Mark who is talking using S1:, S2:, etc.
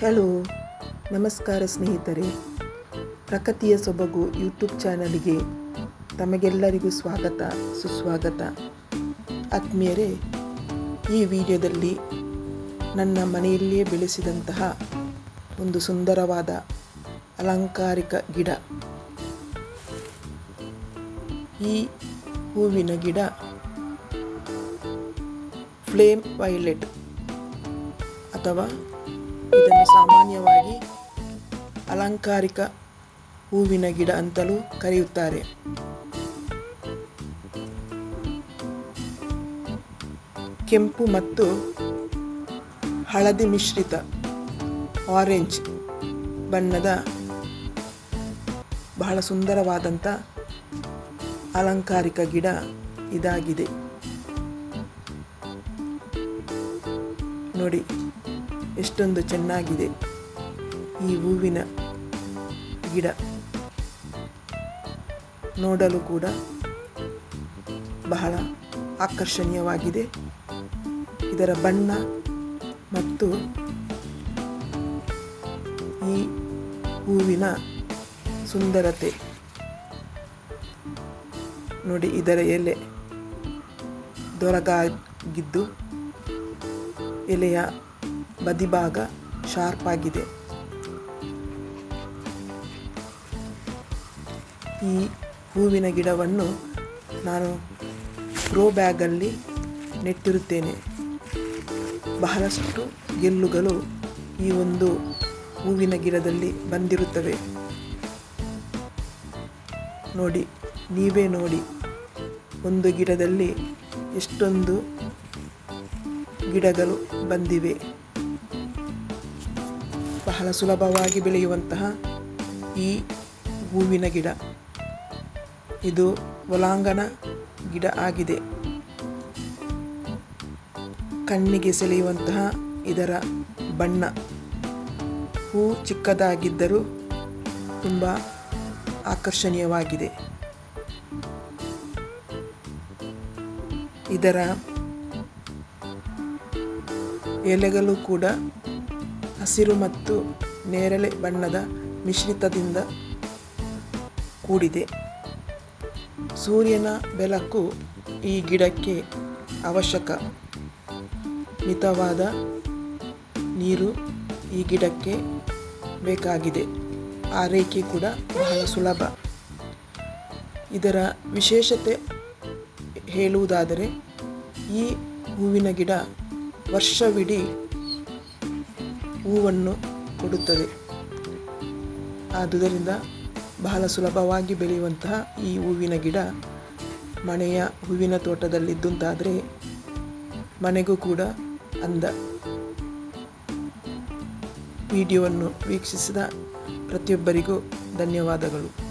S1: Hello, ನಮಸ್ಕಾರ ಸ್ನೇಹಿತರೆ. ಪ್ರಕೃತಿಯ ಸೊಬಗು ಯೂಟ್ಯೂಬ್ ಚಾನಲ್ಗೆ ತಮಗೆಲ್ಲರಿಗೂ ಸ್ವಾಗತ, ಸುಸ್ವಾಗತ. ಆತ್ಮೀಯರೇ, ಈ ವಿಡಿಯೋದಲ್ಲಿ ನನ್ನ ಮನೆಯಲ್ಲಿಯೇ ಬೆಳೆಸಿದಂತಹ ಒಂದು ಸುಂದರವಾದ ಅಲಂಕಾರಿಕ ಗಿಡ. ಈ ಹೂವಿನ ಗಿಡ ಫ್ಲೇಮ್ ವೈಲೆಟ್ ಅಥವಾ ಇದನ್ನು ಸಾಮಾನ್ಯವಾಗಿ ಅಲಂಕಾರಿಕ ಹೂವಿನ ಗಿಡ ಅಂತಲೂ ಕರೆಯುತ್ತಾರೆ. ಕೆಂಪು ಮತ್ತು ಹಳದಿ ಮಿಶ್ರಿತ ಆರೆಂಜ್ ಬಣ್ಣದ ಬಹಳ ಸುಂದರವಾದಂಥ ಅಲಂಕಾರಿಕ ಗಿಡ ಇದಾಗಿದೆ. ನೋಡಿ. ಎಷ್ಟೊಂದು ಚೆನ್ನಾಗಿದೆ ಈ ಹೂವಿನ ಗಿಡ. ನೋಡಲು ಕೂಡ ಬಹಳ ಆಕರ್ಷಣೀಯವಾಗಿದೆ. ಇದರ ಬಣ್ಣ ಮತ್ತು ಈ ಹೂವಿನ ಸುಂದರತೆ. ನೋಡಿ, ಇದರ ಎಲೆ ದೊರಗಾಗಿದ್ದು ಎಲೆಯ ಬದಿಭಾಗ ಶಾರ್ಪ್ ಆಗಿದೆ. ಈ ಹೂವಿನ ಗಿಡವನ್ನು ನಾನು ಗ್ರೋ ಬ್ಯಾಗಲ್ಲಿ ನೆಟ್ಟಿರುತ್ತೇನೆ. ಬಹಳಷ್ಟು ಗೆಲ್ಲುಗಳು ಈ ಒಂದು ಹೂವಿನ ಗಿಡದಲ್ಲಿ ಬಂದಿರುತ್ತವೆ. ನೋಡಿ, ನೀವೇ ನೋಡಿ, ಒಂದು ಗಿಡದಲ್ಲಿ ಎಷ್ಟೊಂದು ಗಿಡಗಳು ಬಂದಿವೆ. ಬಹಳ ಸುಲಭವಾಗಿ ಬೆಳೆಯುವಂತಹ ಈ ಹೂವಿನ ಗಿಡ. ಇದು ಒಲಾಂಗನ ಗಿಡ ಆಗಿದೆ. ಕಣ್ಣಿಗೆ ಸೆಳೆಯುವಂತಹ ಇದರ ಬಣ್ಣ. ಹೂ ಚಿಕ್ಕದಾಗಿದ್ದರೂ ತುಂಬ ಆಕರ್ಷಣೀಯವಾಗಿದೆ. ಇದರ ಎಲೆಗಳು ಕೂಡ ಹಸಿರು ಮತ್ತು ನೇರಳೆ ಬಣ್ಣದ ಮಿಶ್ರಿತದಿಂದ ಕೂಡಿದೆ. ಸೂರ್ಯನ ಬೆಳಕು ಈ ಗಿಡಕ್ಕೆ ಅವಶ್ಯಕ. ಮಿತವಾದ ನೀರು ಈ ಗಿಡಕ್ಕೆ ಬೇಕಾಗಿದೆ. ಆರೈಕೆ ಕೂಡ ಬಹಳ ಸುಲಭ. ಇದರ ವಿಶೇಷತೆ ಹೇಳುವುದಾದರೆ, ಈ ಹೂವಿನ ಗಿಡ ವರ್ಷವಿಡೀ ಹೂವನ್ನು ಕೊಡುತ್ತದೆ. ಆದುದರಿಂದ ಬಹಳ ಸುಲಭವಾಗಿ ಬೆಳೆಯುವಂತಹ ಈ ಹೂವಿನ ಗಿಡ ಮನೆಯ ಹೂವಿನ ತೋಟದಲ್ಲಿದ್ದುಂತಾದರೆ ಮನೆಗೂ ಕೂಡ ಅಂದ. ವಿಡಿಯೋವನ್ನು ವೀಕ್ಷಿಸಿದ ಪ್ರತಿಯೊಬ್ಬರಿಗೂ ಧನ್ಯವಾದಗಳು.